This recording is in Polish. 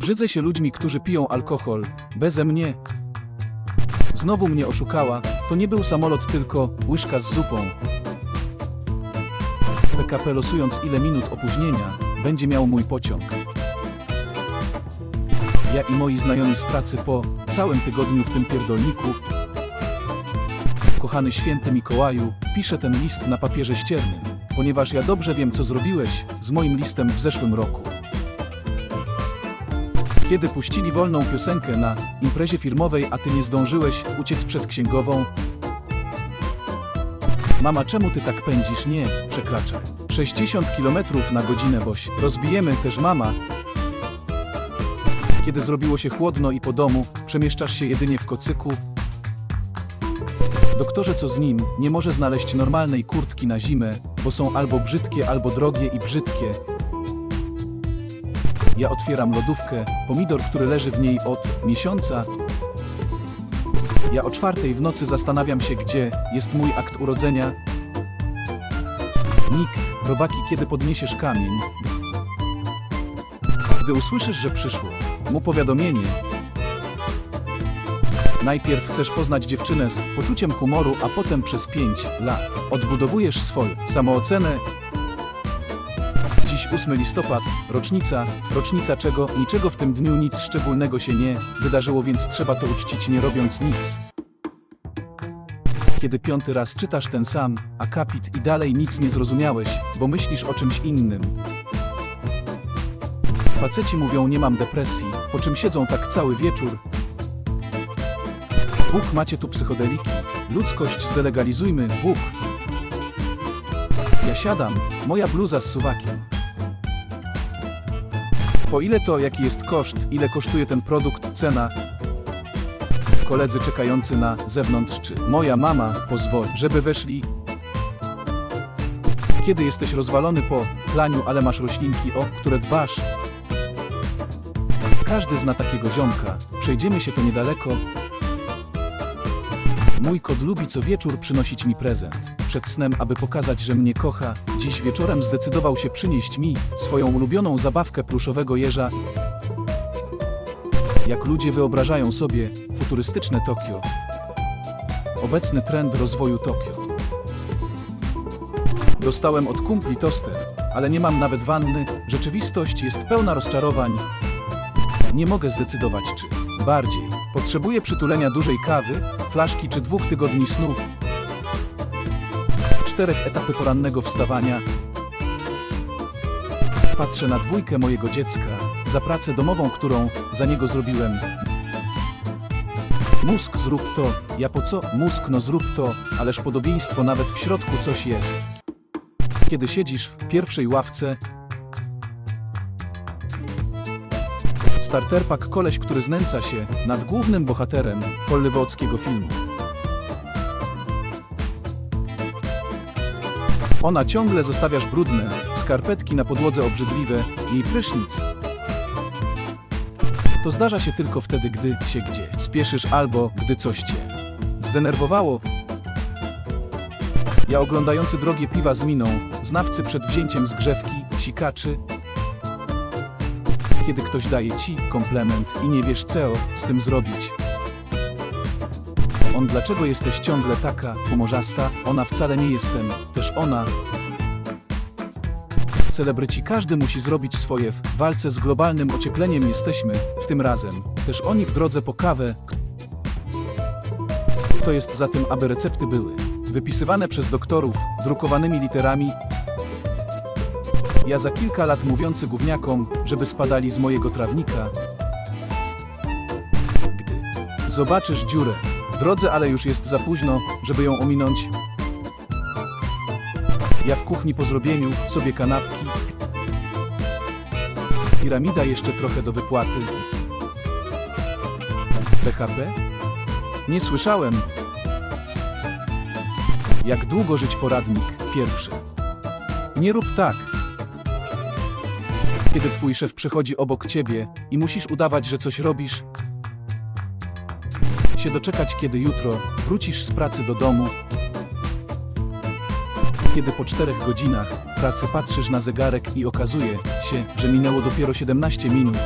Brzydzę się ludźmi, którzy piją alkohol. Beze mnie. Znowu mnie oszukała. To nie był samolot, tylko łyżka z zupą. PKP losując ile minut opóźnienia będzie miał mój pociąg. Ja i moi znajomi z pracy po całym tygodniu w tym pierdolniku. Kochany święty Mikołaju, piszę ten list na papierze ściernym, ponieważ ja dobrze wiem, co zrobiłeś z moim listem w zeszłym roku. Kiedy puścili wolną piosenkę na imprezie firmowej, a ty nie zdążyłeś uciec przed księgową, Mama, czemu ty tak pędzisz? Nie, przekraczaj. 60 km na godzinę, boś. Rozbijemy też mama. Kiedy zrobiło się chłodno i po domu, przemieszczasz się jedynie w kocyku. Doktorze, co z nim, nie może znaleźć normalnej kurtki na zimę, bo są albo brzydkie, albo drogie i brzydkie. Ja otwieram lodówkę, pomidor, który leży w niej od miesiąca, ja o czwartej w nocy zastanawiam się, gdzie jest mój akt urodzenia. Nikt, robaki, kiedy podniesiesz kamień. Gdy usłyszysz, że przyszło mu powiadomienie. Najpierw chcesz poznać dziewczynę z poczuciem humoru, a potem przez pięć lat odbudowujesz swoją samoocenę. Dziś 8 listopad, rocznica, rocznica czego, niczego w tym dniu nic szczególnego się nie wydarzyło, więc trzeba to uczcić nie robiąc nic. Kiedy piąty raz czytasz ten sam akapit i dalej nic nie zrozumiałeś, bo myślisz o czymś innym. Faceci mówią nie mam depresji, po czym siedzą tak cały wieczór. Bóg macie tu psychodeliki, ludzkość zdelegalizujmy, Bóg. Ja siadam, moja bluza z suwakiem. Po ile to, jaki jest koszt, ile kosztuje ten produkt, cena? Koledzy czekający na zewnątrz, czy moja mama pozwoli, żeby weszli? Kiedy jesteś rozwalony po planiu, ale masz roślinki, o które dbasz? Każdy zna takiego ziomka. Przejdziemy się to niedaleko. Mój kot lubi co wieczór przynosić mi prezent. Przed snem, aby pokazać, że mnie kocha, dziś wieczorem zdecydował się przynieść mi swoją ulubioną zabawkę pluszowego jeża. Jak ludzie wyobrażają sobie futurystyczne Tokio. Obecny trend rozwoju Tokio. Dostałem od kumpli toster, ale nie mam nawet wanny. Rzeczywistość jest pełna rozczarowań. Nie mogę zdecydować, czy bardziej potrzebuję przytulenia dużej kawy, flaszki czy dwóch tygodni snu. Czterech etapy porannego wstawania. Patrzę na dwójkę mojego dziecka, za pracę domową, którą za niego zrobiłem. Mózg zrób to, ja po co? Mózg no zrób to, ależ podobieństwo nawet w środku coś jest. Kiedy siedzisz w pierwszej ławce, Starterpak koleś, który znęca się nad głównym bohaterem hollywoodzkiego filmu. Ona ciągle zostawiasz brudne, skarpetki na podłodze obrzydliwe, jej prysznic. To zdarza się tylko wtedy, gdy się gdzie spieszysz albo gdy coś cię zdenerwowało. Ja oglądający drogie piwa z miną, znawcy przed wzięciem zgrzewki, sikaczy, kiedy ktoś daje ci komplement i nie wiesz co z tym zrobić. On dlaczego jesteś ciągle taka humorzasta, ona wcale nie jestem, też ona. Celebryci każdy musi zrobić swoje w walce z globalnym ociepleniem jesteśmy, w tym razem, też oni w drodze po kawę. To jest za tym, aby recepty były wypisywane przez doktorów, drukowanymi literami ja za kilka lat mówiący gówniakom, żeby spadali z mojego trawnika. Gdy zobaczysz dziurę w drodze, ale już jest za późno, żeby ją ominąć. Ja w kuchni po zrobieniu sobie kanapki. Piramida jeszcze trochę do wypłaty. PHP? Nie słyszałem. Jak długo żyć poradnik? Pierwszy. Nie rób tak. Kiedy twój szef przychodzi obok ciebie i musisz udawać, że coś robisz, się doczekać, kiedy jutro wrócisz z pracy do domu, kiedy po czterech godzinach pracy patrzysz na zegarek i okazuje się, że minęło dopiero 17 minut,